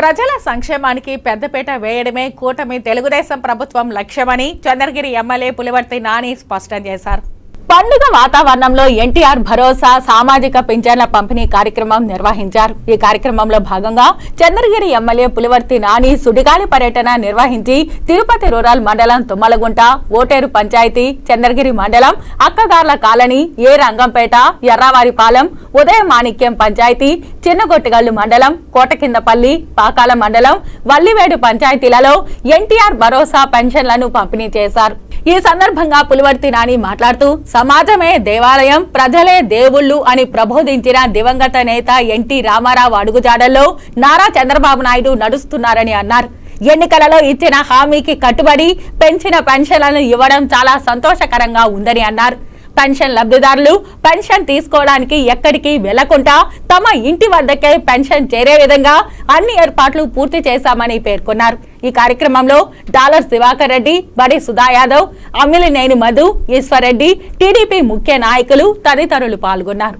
ప్రజల సంక్షేమానికి పెద్దపీట వేయడమే కూటమి తెలుగుదేశం ప్రభుత్వం లక్ష్యమని చంద్రగిరి ఎమ్మెల్యే పులివర్తి నాని స్పష్టం చేశారు. పండుగ వాతావరణంలో ఎన్టీఆర్ భరోసా సామాజిక పింఛన్ల పంపిణీ కార్యక్రమం నిర్వహించారు. ఈ కార్యక్రమంలో భాగంగా చంద్రగిరి ఎమ్మెల్యే పులివర్తి నాని సుడిగాలి పర్యటన నిర్వహించి తిరుపతి రూరల్ మండలం తుమ్మలగుంట ఓటేరు పంచాయతీ చంద్రగిరి మండలం అక్కగార్ల కాలనీ ఏ రంగంపేట ఎర్రావారిపాలెం ఉదయ మాణిక్యం పంచాయతీ చిన్నగొట్టుగల్లు మండలం కోటకిందపల్లి పాకాల మండలం వల్లివేడు పంచాయతీలలో ఎన్టీఆర్ భరోసా పెన్షన్లను పంపిణీ చేశారు. ఈ సందర్భంగా పులివర్తి నాని మాట్లాడుతూ సమాజమే దేవాలయం ప్రజలే దేవుళ్ళు అని ప్రబోధించిన దివంగత నేత ఎన్టీ రామారావు అడుగుజాడల్లో నారా చంద్రబాబు నాయుడు నడుస్తున్నారని అన్నారు. ఎన్నికలలో ఇచ్చిన హామీకి కట్టుబడి పెంచిన పెన్షన్లను ఇవ్వడం చాలా సంతోషకరంగా ఉందని అన్నారు. పెన్షన్ లబ్ధిదారులు పెన్షన్ తీసుకోవడానికి ఎక్కడికి వెళ్ళకుండా తమ ఇంటి వద్దకే పెన్షన్ చేరే విధంగా అన్ని ఏర్పాట్లు పూర్తి చేశామని పేర్కొన్నారు. ఈ కార్యక్రమంలో డాలర్ శివాకర్ రెడ్డి బడి సుధా యాదవ్ అమ్మిలినేని మధు ఈశ్వర్ రెడ్డి టీడీపీ ముఖ్య నాయకులు తదితరులు పాల్గొన్నారు.